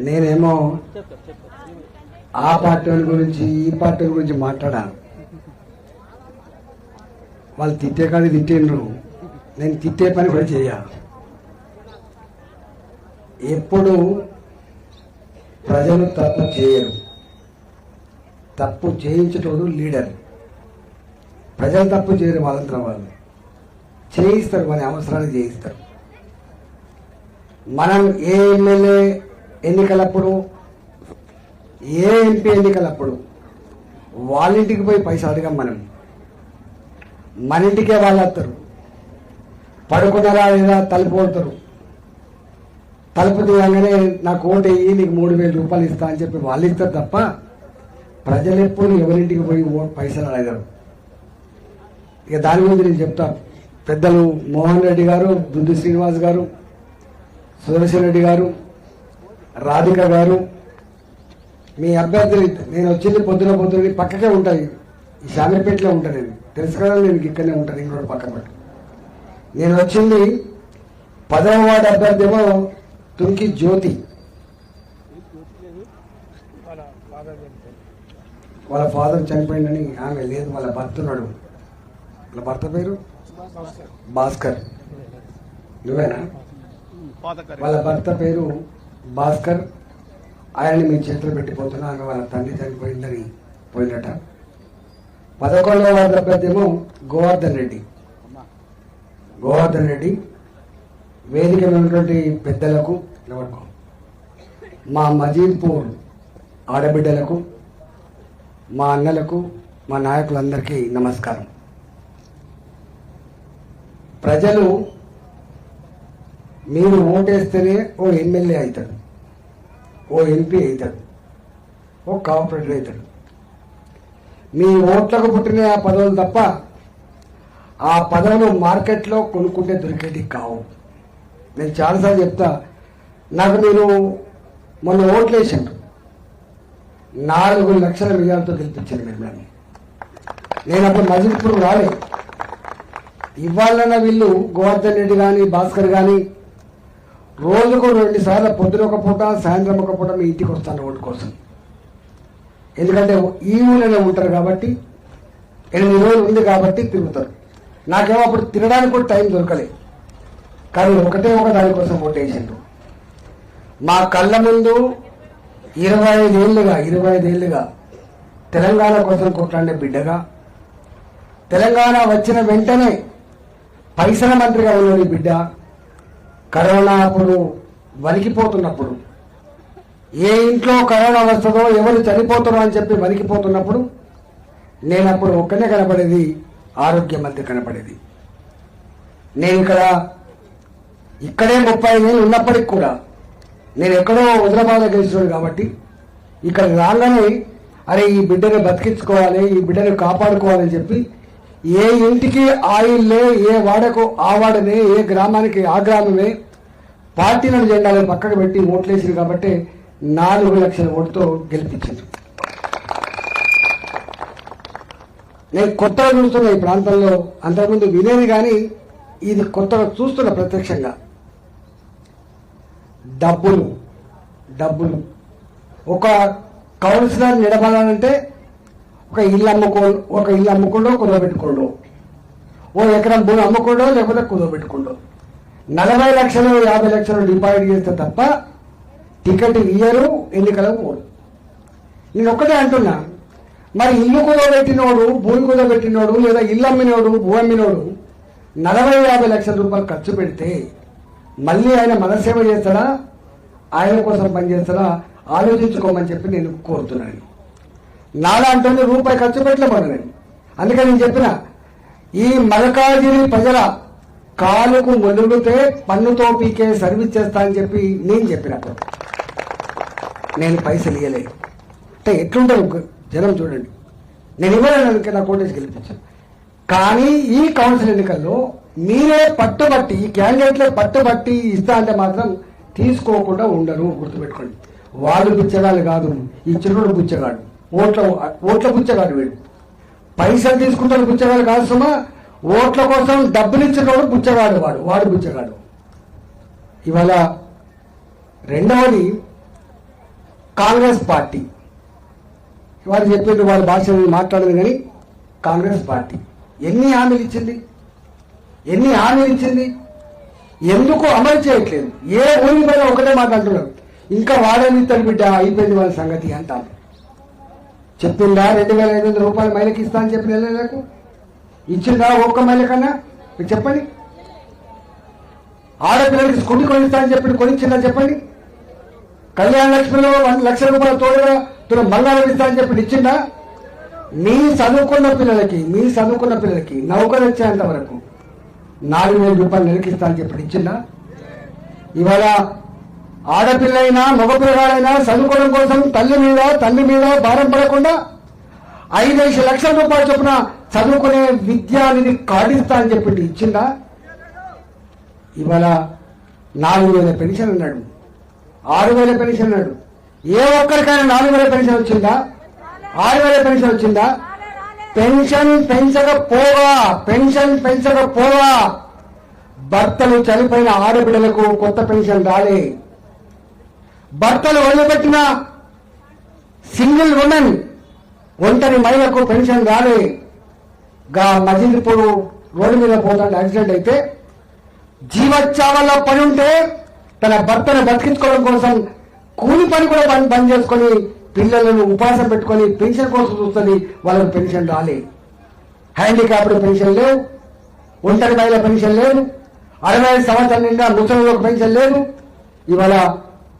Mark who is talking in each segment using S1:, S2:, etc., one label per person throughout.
S1: నేనేమో ఆ పార్టీ గురించి ఈ పార్టీ గురించి మాట్లాడాను. వాళ్ళు తిట్టే కానీ తిట్టిండ్రు. నేను తిట్టే పని కూడా చేయాలి. ఎప్పుడు ప్రజలు తప్పు చేయరు. తప్పు చేయించేటోడు లీడర్. ప్రజలు తప్పు చేయరు వాళ్ళంతా వాళ్ళు. చేయిస్తారు మన అవసరాలు చేయిస్తారు. మనం ఏ ఎమ్మెల్యే ఎన్నికలప్పుడు ఏ ఎంపీ ఎన్నికలప్పుడు వాళ్ళ ఇంటికి పోయి పైసలు అడగం మనం. మన ఇంటికే వాళ్ళు వస్తారు. పడుకున్నారా లేదా తలుపు కొడతారు. తలుపు తీయగానే నాకు ఓటు వేయి నీకు మూడు వేల రూపాయలు ఇస్తా అని చెప్పి వాళ్ళు ఇస్తారు తప్ప ప్రజలు ఎప్పుడు ఎవరింటికి పోయి పైసలు అడగరు. ఇక దాని గురించి నేను చెప్తా. పెద్దలు మోహన్ రెడ్డి గారు దుద్దు శ్రీనివాస్ గారు సుదర్శన్ రెడ్డి గారు రాధిక గారు మీ అభ్యర్థులు నేను వచ్చింది పొద్దున పొద్దున పక్కకే ఉంటాయి ఈ శామీర్పేటలో ఉంటాను నేను. తెలుసు కదా నేను ఇక్కడనే ఉంటాను ఇంకోటి పక్కన పట్టు నేను వచ్చింది పదవ వార్డు అభ్యర్థి ఏమో తుంకి జ్యోతి. వాళ్ళ ఫాదర్ చనిపోయిందని ఆమె లేదు వాళ్ళ భర్త ఉన్నాడు. వాళ్ళ భర్త పేరు? భాస్కర్. నువ్వేనా? వాళ్ళ భర్త పేరు భాస్కర్ ఆయన్ని మీ చేతులు పెట్టిపోతున్నా ఆమె వాళ్ళ తండ్రి చనిపోయిందని పోయినట. పదకొండవ వార్డు అభ్యర్థి గోవర్ధన్ రెడ్డి. గోవర్ధన్ రెడ్డి వేదిక ఉన్నటువంటి పెద్దలకు నిలబడుకో మా మజీద్పూర్ ఆడబిడ్డలకు మా అన్నలకు మా నాయకులందరికీ నమస్కారం. ప్రజలు మీరు ఓటేస్తేనే ఓ ఎమ్మెల్యే అవుతాడు ఓ ఎంపీ అవుతాడు ఓ కార్పొరేటర్ అవుతాడు. మీ ఓట్లకు పుట్టిన ఆ పదవులు తప్ప ఆ పదవులు మార్కెట్లో కొనుక్కుంటే దొరికేటి కావు. నేను చాలాసార్లు చెప్తా నాకు మీరు మొన్న ఓట్లు వేసాడు నాలుగు లక్షల విజయాలతో గెలిపించాను మిమ్మల్ని. నేను అప్పుడు మజిల్పూర్ రాలే. ఇవాళ వీళ్ళు గోవర్ధన్ రెడ్డి కానీ భాస్కర్ కానీ రోజుకు రెండు సార్లు పొద్దున ఒక పూట సాయంత్రం ఒక పూట మీ ఇంటికి వస్తాను ఒంటి కోసం. ఎందుకంటే ఈ ఊళ్ళోనే ఉంటారు కాబట్టి ఎనిమిది రోజులు ఉంది కాబట్టి తిరుగుతారు. నాకేమో అప్పుడు తినడానికి కూడా టైం దొరకలే. కానీ ఒకటే ఒక దానికోసం ఓటేసిండ్రు మా కళ్ళ ముందు ఇరవై ఐదేళ్ళుగా ఇరవై ఐదేళ్ళుగా తెలంగాణ కోసం కొట్లాడే బిడ్డగా తెలంగాణ వచ్చిన వెంటనే పైసల మంత్రిగా ఉన్నది బిడ్డ. కరోనా అప్పుడు వణికిపోతున్నప్పుడు ఏ ఇంట్లో కరోనా వస్తుందో ఎవరు చనిపోతారో అని చెప్పి వణికిపోతున్నప్పుడు నేను అప్పుడు ఒక్కనే కనపడేది ఆరోగ్య మంత్రి కనపడేది. నేను ఇక్కడ ఇక్కడే ముప్పై నేను ఉన్నప్పటికి కూడా నేను ఎక్కడో హైదరాబాద్లో గెలిచినాడు కాబట్టి ఇక్కడ రాగానే అరే ఈ బిడ్డను బతికించుకోవాలి ఈ బిడ్డను కాపాడుకోవాలని చెప్పి ఏ ఇంటికి ఆయిల్లే ఏ వాడకు ఆ వాడనే ఏ గ్రామానికి ఆ గ్రామమే పార్టీలను జెండాలను పక్కకు పెట్టి ఓట్లేసింది కాబట్టి నాలుగు లక్షల ఓటుతో గెలిపించింది. నేను కొత్తగా చూస్తున్నా ఈ ప్రాంతంలో అంతకుముందు వినేది కానీ ఇది కొత్తగా చూస్తున్నా ప్రత్యక్షంగా. డబ్బులు డబ్బులు. ఒక కౌన్సిలర్ నిలబడాలంటే ఒక ఇల్లు అమ్ముకో ఒక ఇల్లు అమ్ముకుండో కుదవబెట్టుకోండు ఓ ఎకరం భూమి అమ్ముకోండో లేకపోతే కుదవబెట్టుకుండో నలభై లక్షలు యాభై లక్షలు డిపాజిట్ చేస్తే తప్ప టికెట్ ఇయ్యరు ఎన్నికలకు పోరు. నేను ఒక్కటే అంటున్నా. మరి ఇల్లు కుదవబెట్టినోడు భూమి కుదవబెట్టినోడు లేదా ఇల్లు అమ్మినోడు భూమి అమ్మినోడు నలభై యాభై లక్షల రూపాయలు ఖర్చు పెడితే మళ్ళీ ఆయన మనసేవ చేస్తాడా? ఆయన కోసం పనిచేస్తాడా? ఆలోచించుకోమని చెప్పి నేను కోరుతున్నాను. నాలాంటి రూపాయి ఖర్చు పెట్టలేమని నేను. అందుకని నేను చెప్పిన ఈ మలకాజిరి ప్రజల కాలుకు వదిలితే పన్నుతో పీకే సర్వీస్ చేస్తా అని చెప్పి నేను చెప్పినప్పుడు నేను పైసలు ఇవ్వలేదు అంటే ఎట్లుంటారు జనం చూడండి. నేను ఇవ్వలేను నా కోటేజ్ గెలిపించాను. కానీ ఈ కౌన్సిల్ ఎన్నికల్లో మీరే పట్టుబట్టి ఈ క్యాండిడేట్లే పట్టుబట్టి ఇస్తా అంటే మాత్రం తీసుకోకుండా ఉండరు గుర్తుపెట్టుకోండి. వాళ్ళు బుచ్చగాళ్ళు కాదు ఈ చిరుడు బుచ్చగాడు ఓట్ల ఓట్ల పుచ్చగాడు వీడు. పైసలు తీసుకుంటాడు పుచ్చగాడు కాదు సుమా. ఓట్ల కోసం డబ్బులు ఇచ్చినవాడు పుచ్చగాడు వాడు వాడు పుచ్చగాడు ఇవాళ రెండవది కాంగ్రెస్ పార్టీ. వారు చెప్పిండ్రు వాళ్ళ భాష మాట్లాడదు కానీ కాంగ్రెస్ పార్టీ. ఎన్ని హామీలు ఇచ్చింది? ఎన్ని హామీలు ఇచ్చింది? ఎందుకు అమలు చేయట్లేదు? ఏ ఊరి మీద ఒకటే మాట్లాడుతున్నారు ఇంకా ఇంకా వాడేమిస్తారు బిడ్డ అయిపోయింది వాళ్ళ సంగతి అంటారు చెప్పిందా? రెండు వేల ఐదు వందల రూపాయలు మైలకి ఇస్తా అని చెప్పిన నెలలకు ఇచ్చిందా ఒక్క మైల కన్నా? మీరు చెప్పండి. ఆడపిల్లలకి స్కూటీ కొనిస్తా అని చెప్పి కొనిచ్చిందా చెప్పండి. కళ్యాణ లక్ష్మిలో లక్షల రూపాయల తోడుగా తన బంగారం ఇస్తా అని చెప్పి ఇచ్చిందా? మీ చదువుకున్న పిల్లలకి మీ చదువుకున్న పిల్లలకి నౌకరు వచ్చేంత వరకు నాలుగు వేల రూపాయలు నెలకి ఇస్తా అని చెప్పి ఇచ్చిందా? ఇవాళ ఆడపిల్లైనా మగపిల్లగాడైనా చదువుకోవడం కోసం తల్లి మీద తల్లి మీద భారం పడకుండా ఐదేసి లక్షల రూపాయలు చొప్పున చదువుకునే విద్యానిధి కాడిస్తా అని చెప్పి ఇచ్చిందా? ఇవాళ నాలుగు వేల పెన్షన్ అన్నాడు. ఆరు వేల పెన్షన్ అన్నాడు. ఏ ఒక్కరికైనా నాలుగు వేల పెన్షన్ వచ్చిందా? ఆరు వేల పెన్షన్ వచ్చిందా? పెన్షన్ పెంచకపోగా పెన్షన్ పెంచకపోగా భర్తలు చనిపోయిన ఆడబిడ్డలకు కొత్త పెన్షన్ రాలే. భర్తలు వదిలిపెట్టిన సింగిల్ ఉమెన్ ఒంటరి మహిళకు పెన్షన్ రాలే. గా మజిలీపూర్ రోడ్డు మీద పోతాడు యాక్సిడెంట్ అయితే జీవచ్చావల్లో పని ఉంటే తన భర్తను బతికించుకోవడం కోసం కూలి పని కూడా బంద్ బంద్ చేసుకొని పిల్లలను ఉపాసం పెట్టుకొని పెన్షన్ కోసం చూస్తుంది వాళ్ళకు పెన్షన్ రాలే. హ్యాండిక్యాప్డ్ పెన్షన్ లేవు ఒంటరి మహిళ పెన్షన్ లేదు అరవై ఐదు సంవత్సరాల నిండా ముసలిలకు పెన్షన్ లేదు. ఇవాళ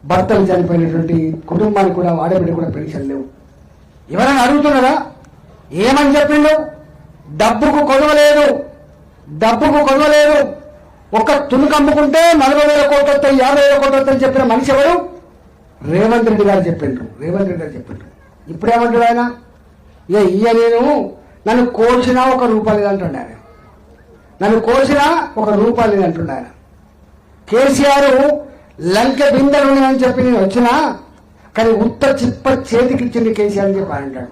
S1: భర్తలు చనిపోయినటువంటి కుటుంబానికి కూడా ఆడబిడ్డ కూడా పెన్షన్ లేవు. ఎవరైనా అడుగుతున్నారా ఏమని చెప్పిండు? డబ్బుకు కొదవలేదు డబ్బుకు కొదవలేదు ఒక తునుకు అమ్ముకుంటే నలభై వేల కోట్లు వస్తాయి యాభై వేల కోట్లు వస్తాయని చెప్పిన మనిషి ఎవరు? రేవంత్ రెడ్డి గారు చెప్పిండ్రు. రేవంత్ రెడ్డి గారు చెప్పిండ్రు. ఇప్పుడేమంటాడు ఆయన? ఏ ఇయ్య నేను నన్ను కోల్చినా ఒక రూపాయి అంటుండే ఆయన. నన్ను కోల్చినా ఒక రూపాయి లేదంటుండే ఆయన. కేసీఆర్ లంక బిందెలు అని చెప్పి నేను వచ్చినా కానీ ఉత్త చిప్ప చేతికిచ్చింది కేసీఆర్ అని చెప్పి అంటాడు.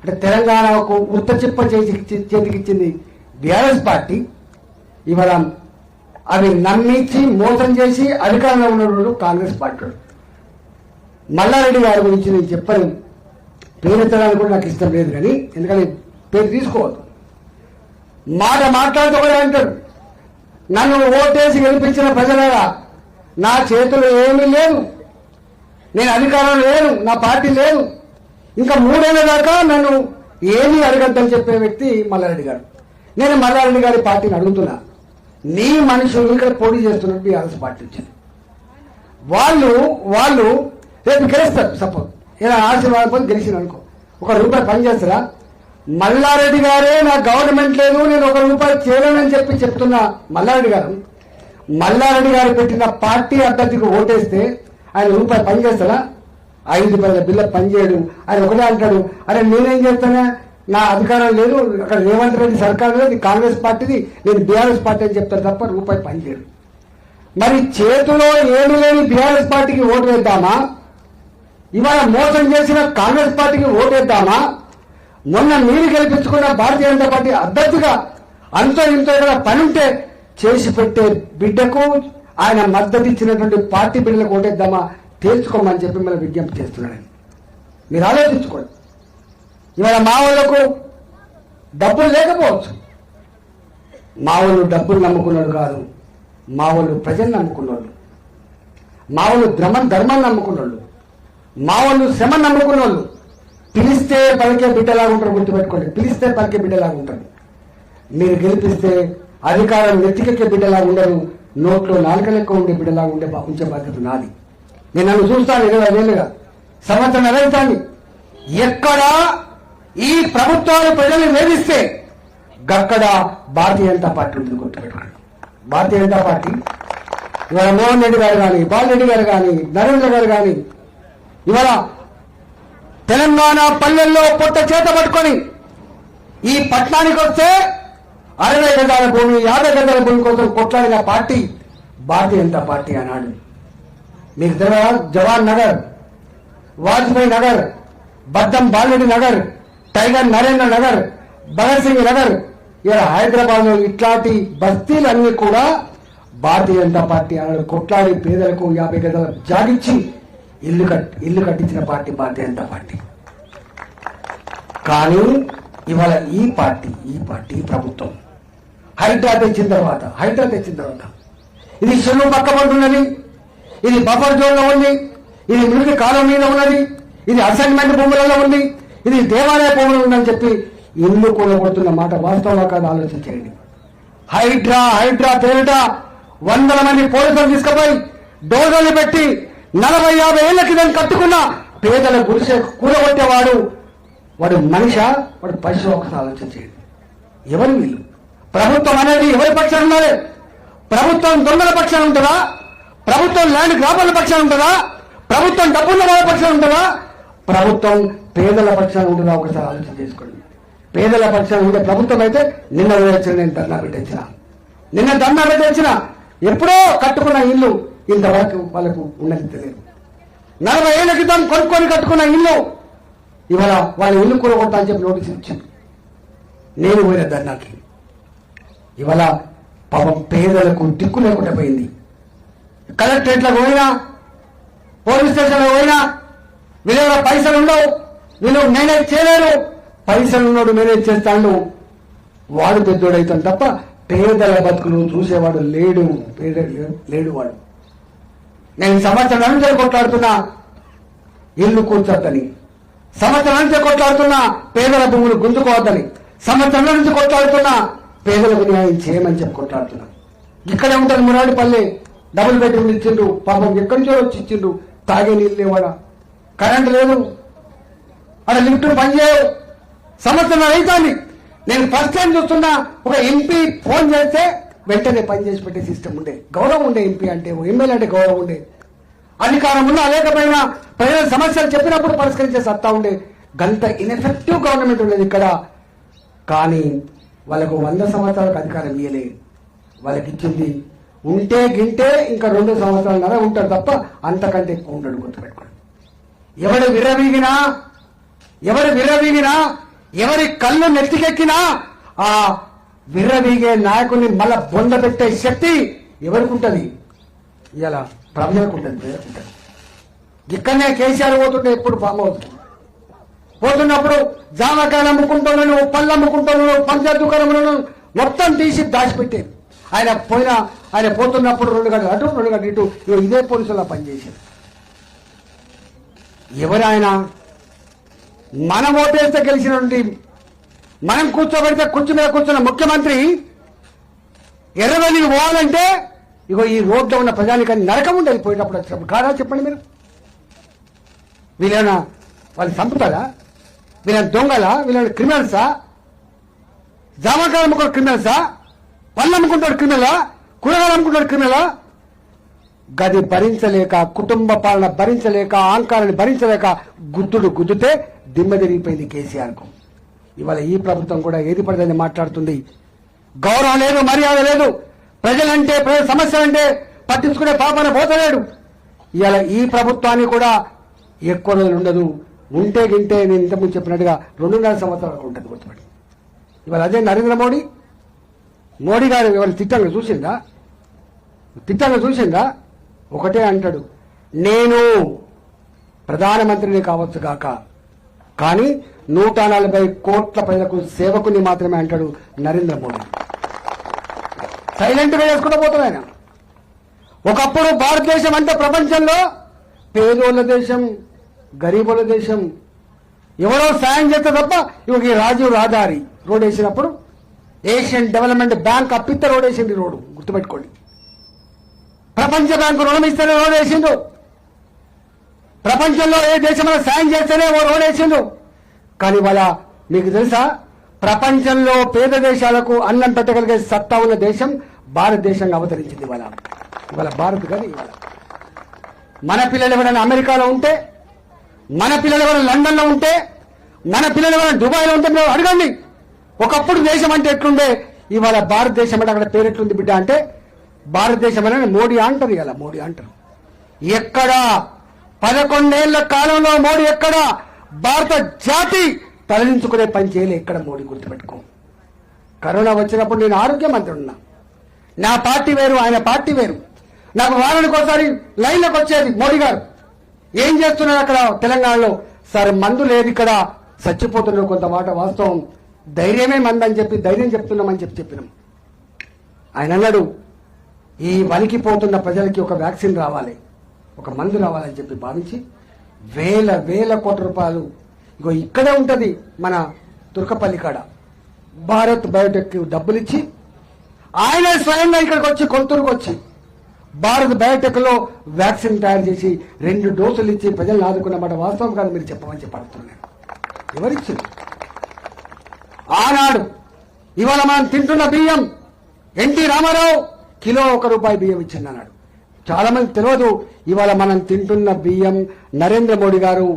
S1: అంటే తెలంగాణకు ఉత్త చిప్ప చేతికి చేతికిచ్చింది బీఆర్ఎస్ పార్టీ. ఇవాళ అవి నమ్మించి మోసం చేసి అధికారంలో ఉన్నవాడు కాంగ్రెస్ పార్టీ మల్లారెడ్డి గారి గురించి నేను చెప్పను పేరెత్తడానికి కూడా నాకు ఇష్టం లేదు కానీ ఎందుకంటే పేరు తీసుకోవద్దు. మాట మాట్లాడుతూ కూడా అంటారు. నన్ను ఓటేసి గెలిపించిన ప్రజలరా నా చేతులు ఏమీ లేదు. నేను అధికారం లేను నా పార్టీ లేదు. ఇంకా మూడేళ్ళ దాకా నన్ను ఏమీ అడగద్దని చెప్పే వ్యక్తి మల్లారెడ్డి గారు. నేను మల్లారెడ్డి గారి పార్టీని అడుగుతున్నా. నీ మనుషులు ఇక్కడ పోటీ చేస్తున్నట్టు బీఆర్ఎస్ పార్టీ వచ్చింది. వాళ్ళు వాళ్ళు రేపు గెలుస్తారు సపోజ్. ఇలా ఆశీర్వాదం పొంది గెలిచిన అనుకో. ఒక రూపాయి పని చేస్తారా? మల్లారెడ్డి గారే నా గవర్నమెంట్ లేదు నేను ఒక రూపాయి చేయలేనని చెప్పి చెప్తున్నా మల్లారెడ్డి గారు మల్లారెడ్డి గారు పెట్టిన పార్టీ అభ్యర్థికి ఓటేస్తే ఆయన రూపాయి పని చేస్తాడా? ఐదు పది బిల్ల పనిచేయడు ఆయన ఒకటే అంటాడు అరే నేనేం చేస్తానే? నా అధికారం లేదు. అక్కడ రేవంత్ రెడ్డి సర్కార్ లేదు కాంగ్రెస్ పార్టీది నేను బీఆర్ఎస్ పార్టీ అని చెప్తాను తప్ప రూపాయి పనిచేయడు మరి చేతిలో ఏమి లేని బీఆర్ఎస్ పార్టీకి ఓటు వేద్దామా? ఇవాళ మోసం చేసిన కాంగ్రెస్ పార్టీకి ఓటు వేద్దామా? మొన్న మీరు గెలిపించుకున్న భారతీయ జనతా పార్టీ అభ్యర్థిగా అంతో ఇంతో పని ఉంటే చేసి పెట్టే బిడ్డకు ఆయన మద్దతు ఇచ్చినటువంటి పార్టీ బిడ్డలకు ఓటేద్దామా తేల్చుకోమని చెప్పి మనం విజ్ఞప్తి చేస్తున్నాను మీరు ఆలోచించుకోండి. ఇవాళ మా వాళ్ళకు డబ్బులు లేకపోవచ్చు. మా వాళ్ళు డబ్బులు నమ్ముకున్నాడు కాదు. మా వాళ్ళు ప్రజలు నమ్ముకున్నాడు మా వాళ్ళు ధర్మం ధర్మాన్ని నమ్ముకున్నాడు మా వాళ్ళు శ్రమ నమ్ముకున్నోళ్ళు. పిలిస్తే పలికే బిడ్డలాగా ఉంటారు గుర్తుపెట్టుకోండి. పిలిస్తే పలికే బిడ్డలాగా ఉంటారు. మీరు గెలిపిస్తే అధికారం నెత్తికెక్కే బిడ్డలాగా ఉండరు. నోట్లో నాలుక లెక్క ఉండే బిడ్డలాగా ఉండే ఉంచే బాధ్యత నాది. నేను నన్ను చూస్తాను ఇరవై వేలుగా సంవత్సరం నెలవుతాను ఎక్కడా ఈ ప్రభుత్వాలు ప్రజలు వేధిస్తే గక్కడ భారతీయ జనతా పార్టీ ఉంటుంది గుర్తుపెట్టుకోండి భారతీయ జనతా పార్టీ ఇవాళ మోహన్ రెడ్డి గారు కానీ బాలరెడ్డి గారు కానీ నరేంద్ర గారు కానీ ఇవాళ తెలంగాణ పల్లెల్లో పొట్ట చేత పట్టుకొని ఈ పట్టణానికి వస్తే అరవై గంటల భూమి యాభై గంటల భూమి కోసం కొట్లాడిన పార్టీ భారతీయ జనతా పార్టీ అన్నాడు మీకు తెలియదా జవాన్ నగర్ వాజ్పేయి నగర్ బద్దం బాలరెడ్డి నగర్ టైగర్ నరేంద్ర నగర్ భగత్ సింగ్ నగర్ ఇలా హైదరాబాద్లో ఇట్లాంటి బస్తీలన్నీ కూడా భారతీయ జనతా పార్టీ అన్నాడు కొట్లాడి పేదలకు యాభై గంటల జాగిచ్చి ఇల్లు కట్ ఇల్లు కట్టించిన పార్టీ భారతీయ జనతా పార్టీ. కానీ ఇవాళ ఈ పార్టీ ఈ పార్టీ ప్రభుత్వం హైడ్రా తెచ్చిన తర్వాత హైడ్రా తెచ్చిన తర్వాత. ఇది సున్ను పక్క పడుతున్నది ఇది బఫర్ జోన్లో ఉంది ఇది మృతి కాలం మీద ఉన్నది ఇది అసైన్మెంట్ భూములలో ఉంది ఇది దేవాలయ భూములు ఉందని చెప్పి ఇల్లు కూలగొడుతున్న మాట వాస్తవంగా కాదు ఆలోచించేయండి హైడ్రా హైడ్రా పేరిట వందల మంది పోలీసులు తీసుకుపోయి డోజర్లు పెట్టి నలభై యాభై ఏళ్ళ క్రితం కట్టుకున్న పేదల గురిసే కూలగొట్టేవాడు వాడు మనిష? వాడు పరిశ్రమ ఒకసారి ఆలోచించేయండి ఎవరు వీళ్ళు? ప్రభుత్వం అనేది ఎవరి పక్షాన ఉన్నది ప్రభుత్వం దొంగల పక్షాన ఉంటుందా? ప్రభుత్వం ల్యాండ్ గ్రామాల పక్షాన ఉంటుందా? ప్రభుత్వం డబ్బున్న వాళ్ళ పక్షాన ఉంటుందా? ప్రభుత్వం పేదల పక్షాన ఉంటుందా? ఒకసారి ఆలోచన చేసుకోండి. పేదల పక్షాన ఉండే ప్రభుత్వం అయితే నిన్న వేయచ్చిన నేను ధర్నా పెట్టించిన నిన్న ధర్నా పెట్టించిన ఎప్పుడో కట్టుకున్న ఇల్లు ఇంతవరకు వాళ్ళకు ఉన్నది తెలియదు. నలభై ఏళ్ళ క్రితం కొనుక్కొని కట్టుకున్న ఇల్లు ఇవాళ వాళ్ళ ఇల్లు కూడగొట్టా అని చెప్పి నోటీస్ ఇచ్చాను నేను పోయిన ధర్నాకి. ఇవాళ పాపం పేదలకు దిక్కు లేకుండా పోయింది. కలెక్టరేట్లకు పోయినా పోలీస్ స్టేషన్లకు పోయినా వీళ్ళ పైసలు ఉండవు వీళ్ళు మేనేజ్ చేయలేరు. పైసలు ఉన్నాడు మేనేజ్ చేస్తాడు. వాడు పెద్దోడైతాను తప్ప పేదల బతుకులు చూసేవాడు లేడు పేద లేడు వాడు. నేను సంవత్సరం నుంచి కొట్లాడుతున్నా ఇల్లు కూర్చొద్దని సంవత్సరం నుంచి కొట్లాడుతున్నా పేదల భూములు గుంజుకోవద్దని. సంవత్సరం నుంచి కొట్లాడుతున్నా పేదలకు న్యాయం చేయమని చెప్పి కొట్లాడుతున్నారు ఇక్కడే ఉంటారు మురాడిపల్లి. డబుల్ బెడ్రూమ్ ఇచ్చిండ్రు పాపం ఎక్కడి నుంచో వచ్చి ఇచ్చిండ్రు. తాగే నీళ్ళు లేవాడ కరెంట్ లేదు. అక్కడ లిఫ్ట్ పనిచేయవు సంవత్సరం అవుతుంది నేను ఫస్ట్ టైం చూస్తున్నా ఒక ఎంపీ ఫోన్ చేస్తే వెంటనే పని చేసి పెట్టే సిస్టమ్ ఉండే. గౌరవం ఉండే ఎంపీ అంటే ఓ ఎమ్మెల్యే అంటే గౌరవం ఉండే. అధికారం ఉన్నా అనేకమైన ప్రజల సమస్యలు చెప్పినప్పుడు పరిష్కరించే సత్తా ఉండే. గంత ఇన్ఎఫెక్టివ్ గవర్నమెంట్ ఉండేది ఇక్కడ. కానీ వాళ్ళకు వంద సంవత్సరాలకు అధికారం ఇవ్వలేదు వాళ్ళకి ఇచ్చింది ఉంటే గింటే ఇంకా రెండు సంవత్సరాలన్నర ఉంటాడు తప్ప అంతకంటే ఎక్కువ ఉండడు గుర్తుపెట్టుకోండి. ఎవడు విరవీగినా ఎవరు విర్రవీగినా ఎవరి కళ్ళు నెత్తికెక్కినా ఆ విర్రవీగే నాయకుని మళ్ళా బొంద పెట్టే శక్తి ఎవరికి ఉంటుంది? ఇలా ప్రజలకు ఉంటుంది ప్రజలకు ఉంటుంది. ఇక్కడనే కేసీఆర్ పోతుంటే ఎప్పుడు ఫామ్ అవుతుంది? పోతున్నప్పుడు జామకాయలు అమ్ముకుంటున్నాను పళ్ళు అమ్ముకుంటున్నాను పంచాయత్ దుకాణంలో మొత్తం తీసి దాచిపెట్టారు. ఆయన పోయిన ఆయన పోతున్నప్పుడు రెండు గంటలు అటు రెండు గంటలు ఇటు ఇగో ఇదే పోలీసులా పనిచేశారు. ఎవరు ఆయన మనం ఓటేస్తే గెలిచిన మనం కూర్చోబెడితే కుర్చీ మీద కూర్చున్న ముఖ్యమంత్రి ఎర్రవెల్లికి పోవాలంటే ఇగో ఈ రోడ్లో ఉన్న ప్రజానికి నరకం ఉండేది పోయినప్పుడు వచ్చినప్పుడు కాదా చెప్పండి మీరు? వీళ్ళేనా వాళ్ళు చంపుతారా? వీళ్ళని దొంగలా వీళ్ళని క్రిమినల్సా? జామకాయలు అమ్ముకోడు క్రిమినల్సా? పళ్ళు అమ్ముకుంటాడు క్రిమినలా? కూరగాయలు అమ్ముకుంటాడు క్రిమినలా? గది భరించలేక కుటుంబ పాలన భరించలేక ఆంకారాన్ని భరించలేక గుద్దుడు గుద్దుతే దిమ్మ తిరిగిపోయింది కేసీఆర్కు ఇవాళ ఈ ప్రభుత్వం కూడా ఏది పడదని మాట్లాడుతుంది? గౌరవం లేదు మర్యాద లేదు. ప్రజలంటే ప్రజల సమస్యలంటే పట్టించుకునే పాపన పోతలేడు. ఇవాళ ఈ ప్రభుత్వాన్ని కూడా ఎక్కువ రోజులు ఉండదు. ఉంటే గింటే నేను ఇంతకుముందు చెప్పినట్టుగా రెండున్నర సంవత్సరాలు ఉంటుంది గుర్తుపడి. ఇవాళ అదే నరేంద్ర మోడీ మోడీ గారు ఇవాళ తిట్టంగా చూసిందా? తిట్టంగా చూసిందా? ఒకటే అంటాడు నేను ప్రధానమంత్రిని కావచ్చు కాక కానీ నూట నలభై కోట్ల ప్రజలకు సేవకుని మాత్రమే అంటాడు నరేంద్ర మోడీ. సైలెంట్గా చేసుకుంటూ పోతాడు ఆయన. ఒకప్పుడు భారతదేశం అంటే ప్రపంచంలో పేదోళ్ళ దేశం గరీబుల దేశం. ఎవరో సాయం చేస్తే తప్ప ఇవి రాజీవ్ రహదారి రోడ్ వేసినప్పుడు ఏషియన్ డెవలప్మెంట్ బ్యాంక్ అప్పిత్త రోడ్ వేసింది రోడ్డు గుర్తుపెట్టుకోండి. ప్రపంచ బ్యాంకు రుణం ఇస్తేనే రోడ్ వేసిండు. ప్రపంచంలో ఏ దేశంలో సాయం చేస్తేనే ఓ రోడ్ వేసిండు. కానీ వాళ్ళ మీకు తెలుసా ప్రపంచంలో పేద దేశాలకు అన్నం పెట్టగలిగే సత్తా ఉన్న దేశం భారతదేశంగా అవతరించింది ఇవాళ. ఇవాళ భారత్ కానీ ఇవాళ. మన పిల్లలు ఎవరైనా అమెరికాలో ఉంటే మన పిల్లలు కూడా లండన్లో ఉంటే మన పిల్లలు కూడా దుబాయ్లో ఉంటే మీరు అడగండి. ఒకప్పుడు దేశం అంటే ఎట్లుండే? ఇవాళ భారతదేశం అంటే అక్కడ పేరు ఎట్లుంది బిడ్డ అంటే భారతదేశం అనేది మోడీ అంటారు ఇలా మోడీ అంటారు. ఎక్కడ? పదకొండేళ్ళ కాలంలో మోడీ ఎక్కడ? భారత జాతి తరలించుకునే పని చేయలే ఎక్కడ మోడీ గుర్తుపెట్టుకో. కరోనా వచ్చినప్పుడు నేను ఆరోగ్య మంత్రి ఉన్నా. నా పార్టీ వేరు ఆయన పార్టీ వేరు. నాకు వారానికి ఒకసారి లైన్లోకి వచ్చేది మోడీ గారు. ఏం చేస్తున్నారు అక్కడ తెలంగాణలో? సరే మందు లేదు ఇక్కడ. చచ్చిపోతున్నారు కొంత మాట వాస్తవం. ధైర్యమే మంది అని చెప్పి ధైర్యం చెప్తున్నామని చెప్పి చెప్పినాం. ఆయన అన్నాడు ఈ వణికిపోతున్న ప్రజలకి ఒక వ్యాక్సిన్ రావాలి. ఒక మందు రావాలని చెప్పి భావించి వేల వేల కోట్ల రూపాయలు. ఇగో ఇక్కడే ఉంటుంది మన తుర్కపల్లి కాడ. భారత్ బయోటెక్ డబ్బులు ఇచ్చి ఆయన స్వయంగా ఇక్కడికి వచ్చి కొంతూరుకు వచ్చి భారత్ బయోటెక్లో వ్యాక్సిన్ తయారు చేసి రెండు డోసులు ఇచ్చి ప్రజలను ఆదుకున్నమాట వాస్తవం కాదు మీరు చెప్పమని చెప్పడుతున్నాను. ఎవరిచ్చింది? ఆనాడు ఇవాళ మనం తింటున్న బియ్యం ఎన్టీ రామారావు కిలో ఒక రూపాయి బియ్యం ఇచ్చింది అన్నాడు. చాలా మంది తెలియదు ఇవాళ మనం తింటున్న బియ్యం నరేంద్ర మోడీ గారు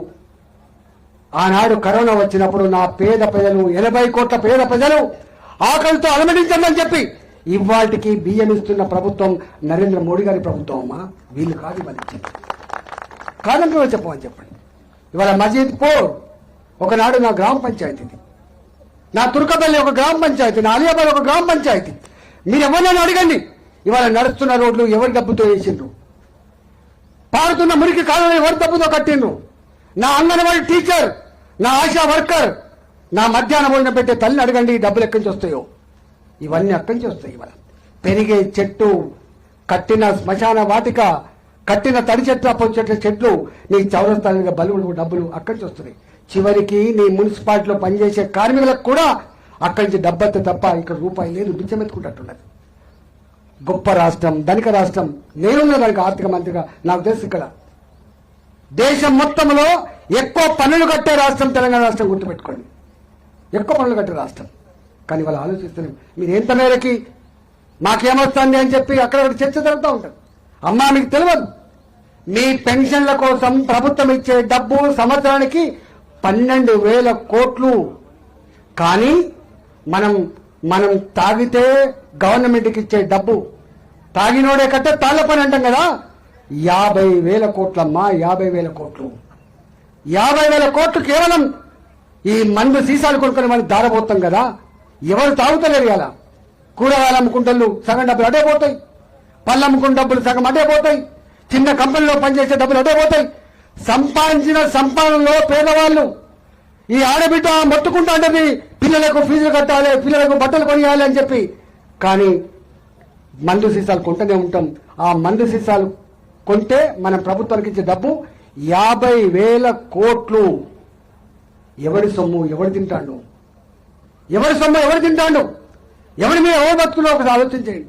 S1: ఆనాడు కరోనా వచ్చినప్పుడు నా పేద ప్రజలు ఎనభై కోట్ల పేద ప్రజలు ఆకలితో అలమటించమని చెప్పి ఇవాటికి బియ్యం ఇస్తున్న ప్రభుత్వం నరేంద్ర మోడీ గారి ప్రభుత్వం అమ్మా? వీళ్ళు కాదు ఇవాళ ఇచ్చింది కాదంటే చెప్పమని చెప్పండి. ఇవాళ మజీద్ పోర్ ఒకనాడు నా గ్రామ పంచాయతీది. నా తుర్కపల్లి ఒక గ్రామ పంచాయతీ నా అలియాబాద్ ఒక గ్రామ పంచాయతీ. మీరు ఎవరినైనా అడగండి. ఇవాళ నడుస్తున్న రోడ్లు ఎవరి డబ్బుతో వేసిండ్రు? పారుతున్న మురికి కాలంలో ఎవరి డబ్బుతో కట్టిండ్రు? నా అంగన్వాడీ టీచర్ నా ఆశా వర్కర్ నా మధ్యాహ్నం భోజనం పెట్టే తల్లిని అడగండి డబ్బులు ఎక్కడి నుంచి వస్తాయో? ఇవన్నీ అక్కడి నుంచి వస్తాయి ఇవాళ. పెరిగే చెట్టు కట్టిన శ్మశాన వాటిక కట్టిన తడి చెట్లు అప్పటి చెట్ల చెట్లు నీ చౌరస్తాలుగా బలువులు డబ్బులు అక్కడి నుంచి వస్తున్నాయి. చివరికి నీ మున్సిపాలిటీలో పనిచేసే కార్మికులకు కూడా అక్కడి నుంచి డబ్బత్త తప్ప ఇక్కడ రూపాయి లేదు. బిచ్చమెత్తుకుంటున్నది గొప్ప రాష్ట్రం ధనిక రాష్ట్రం. నేనున్న దానికి ఆర్థిక మంత్రిగా నాకు తెలుసు ఇక్కడ. దేశం మొత్తంలో ఎక్కువ పన్నులు కట్టే రాష్ట్రం తెలంగాణ రాష్ట్రం గుర్తుపెట్టుకోండి. ఎక్కువ పన్నులు కట్టే రాష్ట్రం. కానీ వాళ్ళు ఆలోచిస్తున్నాం మీరు ఎంత మేరకి మాకేమొస్తుంది అని చెప్పి అక్కడ చర్చ జరుగుతూ ఉంటారు అమ్మా మీకు తెలియదు మీ పెన్షన్ల కోసం ప్రభుత్వం ఇచ్చే డబ్బు సంవత్సరానికి పన్నెండు వేల కోట్లు. కానీ మనం మనం తాగితే గవర్నమెంట్కి ఇచ్చే డబ్బు. తాగినోడే కట్టే తాళ్ళ పని అంటాం కదా. యాభై వేల కోట్లమ్మా యాభై వేల కోట్లు. యాభై వేల కోట్లు కేవలం ఈ మందు సీసాలు కొనుక్కొని మనం దారబోతాం కదా. ఎవరు తాగుతలేరు ఇలా కూరగాయలు అమ్ముకుంటూ సగం డబ్బులు అడే పోతాయి. పళ్ళు అమ్ముకున్న డబ్బులు సగం అడే పోతాయి. చిన్న కంపెనీలో పనిచేసే డబ్బులు అడే పోతాయి. సంపాదించిన సంపాదనలో పేదవాళ్ళు. ఈ ఆడబిడ్డ మొత్తుకుంటా అంటే పిల్లలకు ఫీజులు కట్టాలి పిల్లలకు బట్టలు కొనియాలి అని చెప్పి. కానీ మందు సీసాలు కొంటూనే ఉంటాం. ఆ మందు సీసాలు కొంటే మన ప్రభుత్వానికి ఇచ్చే డబ్బు యాభై వేల కోట్లు. ఎవడి సొమ్ము ఎవడు తింటాడు? ఎవరి సొమ్ము ఎవరు తింటాడు? ఎవరి మీద ఎవరు బతుకులో ఒకటి ఆలోచించండి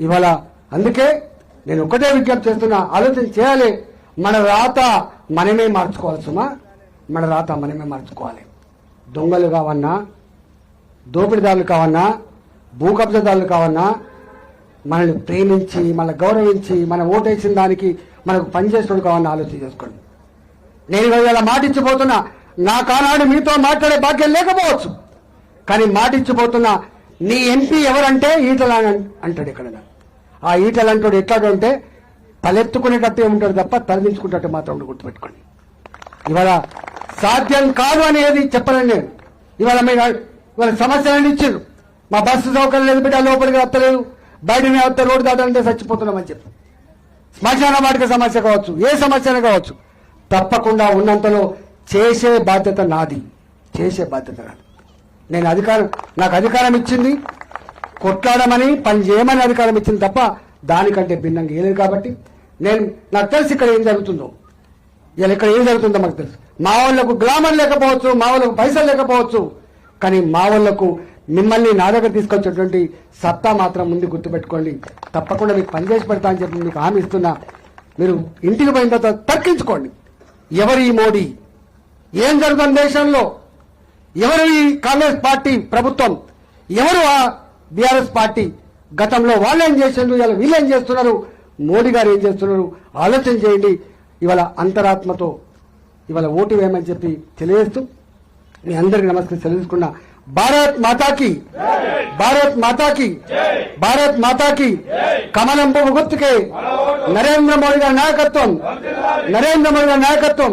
S1: ఇవాళ అందుకే నేను ఒకటే విజ్ఞప్తి చేస్తున్నా ఆలోచన చేయాలి. మన రాత మనమే మార్చుకోవాలి సుమా. మన రాత మనమే మార్చుకోవాలి. దొంగలు కావన్నా దోపిడీదారులు కావన్నా భూకబ్జదారులు కావన్నా మనల్ని ప్రేమించి మన గౌరవించి మన ఓటేసిన దానికి మనకు పనిచేస్తుడు కావాలని ఆలోచన చేసుకోండి. నేను ఇవాళ మాటించిపోతున్నా నా కానాడు మీతో మాట్లాడే భాగ్యం లేకపోవచ్చు. కానీ మాటించిపోతున్నా నీ ఎంపీ ఎవరంటే ఈటల అంటాడు ఇక్కడ ఆ ఈటల అంటాడు ఎట్లాడు అంటే తలెత్తుకునేటట్టు ఉంటాడు తప్ప తలదించుకునేటట్టు మాత్రం గుర్తుపెట్టుకోండి. ఇవాళ సాధ్యం కాదు అనేది చెప్పలేను నేను. ఇవాళ మీరు ఇవాళ సమస్యలను ఇచ్చారు మా బస్సు సౌకర్యం లేదు బిడ్డ లోపలికి వస్తలేదు బయటనే వస్తే రోడ్డు దాటాలంటే చచ్చిపోతున్నామని చెప్పి. శ్మశాన వాటిక సమస్య కావచ్చు ఏ సమస్య కావచ్చు. తప్పకుండా ఉన్నంతలో చేసే బాధ్యత నాది. చేసే బాధ్యత నాది. నేను అధికారం నాకు అధికారం ఇచ్చింది కొట్లాడమని పని చేయమని అధికారం ఇచ్చింది తప్ప దానికంటే భిన్నంగా ఏలేదు కాబట్టి నేను నాకు తెలుసు ఇక్కడ ఏం జరుగుతుందో. ఇలా ఇక్కడ ఏం జరుగుతుందో మాకు తెలుసు. మా వాళ్ళకు గ్లామర్ లేకపోవచ్చు మా వాళ్ళకు పైసలు లేకపోవచ్చు కానీ మా వాళ్ళకు మిమ్మల్ని నా దగ్గర తీసుకొచ్చేటువంటి సత్తా మాత్రం ముందు గుర్తుపెట్టుకోండి. తప్పకుండా మీకు పనిచేసి పెడతా అని చెప్పి మీకు హామీ ఇస్తున్నా. మీరు ఇంటికి పోయిన తర్వాత తర్కించుకోండి. ఎవరి మోడీ? ఏం జరుగుతుంది దేశంలో? ఎవరు ఈ కాంగ్రెస్ పార్టీ ప్రభుత్వం? ఎవరు ఆ బీఆర్ఎస్ పార్టీ? గతంలో వాళ్ళు ఏం చేసిండ్రు? ఇవాళ వీళ్ళు ఏం చేస్తున్నారు? మోడీ గారు ఏం చేస్తున్నారు? ఆలోచన చేయండి. ఇవాళ అంతరాత్మతో ఇవాళ ఓటు వేయమని చెప్పి తెలియజేస్తూ మీ అందరికి నమస్కారం తెలుసుకున్నా భారత్ మాతాకి! భారత్ మాతాకి! భారత్ మాతాకి! కమలం గుర్తుకే నరేంద్ర మోడీ గారి నాయకత్వం! నరేంద్ర మోడీ గారి నాయకత్వం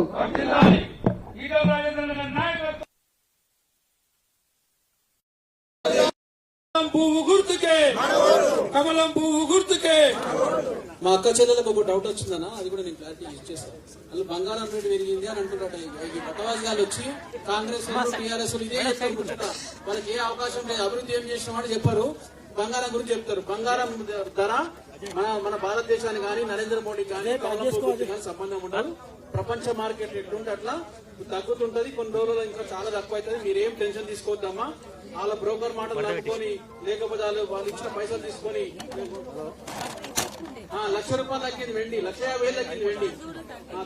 S2: కమలం పువ్వు గుర్తుకే. కమలం పువ్వు గుర్తుకే.
S3: మా అక్క చెల్లెలకు ఒక డౌట్ వచ్చిందన్న అది కూడా నేను క్లారిటీ ఇచ్చేస్తాను వాళ్ళు బంగారం రేటు పెరిగింది అని అంటున్నట్టు ఈ పట్టవాసి గారు వచ్చి కాంగ్రెస్ టీఆర్ఎస్ ఇదే. వాళ్ళకి ఏ అవకాశం లేదు అభివృద్ధి ఏం చేసినామని చెప్పారు. బంగారం గురించి చెప్తారు. బంగారం ధర మన మన భారతదేశానికి కానీ నరేంద్ర మోడీ కానీ కానీ సంబంధం ఉండదు. ప్రపంచ మార్కెట్ ఎట్లుంటే అట్లా తగ్గుతుంటది కొన్ని రోజుల్లో ఇంకా చాలా తక్కువ అవుతుంది మీరేం టెన్షన్ తీసుకోవద్దమ్మా. వాళ్ళ బ్రోకర్ మాటలు నమ్ముకొని లేకపోతే వాళ్ళు వాళ్ళు ఇచ్చిన పైసలు తీసుకొని లక్ష రూపాయలు తగ్గింది వెండి లక్ష యాభై వేలు తగ్గింది వెండి.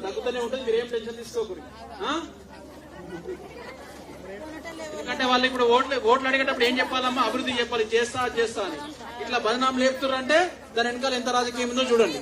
S3: తగ్గుతూనే ఉంటుంది మీరేం టెన్షన్ తీసుకోకూడదు? ఎందుకంటే వాళ్ళు ఇప్పుడు ఓట్లు ఓట్లు అడిగేటప్పుడు ఏం చెప్పాలమ్మా? అభివృద్ధి చెప్పాలి చేస్తా చేస్తా అని. ఇట్లా బదనాం లేపుతున్నారు అంటే దాని వెనకాల ఎంత రాజకీయం ఉందో చూడండి.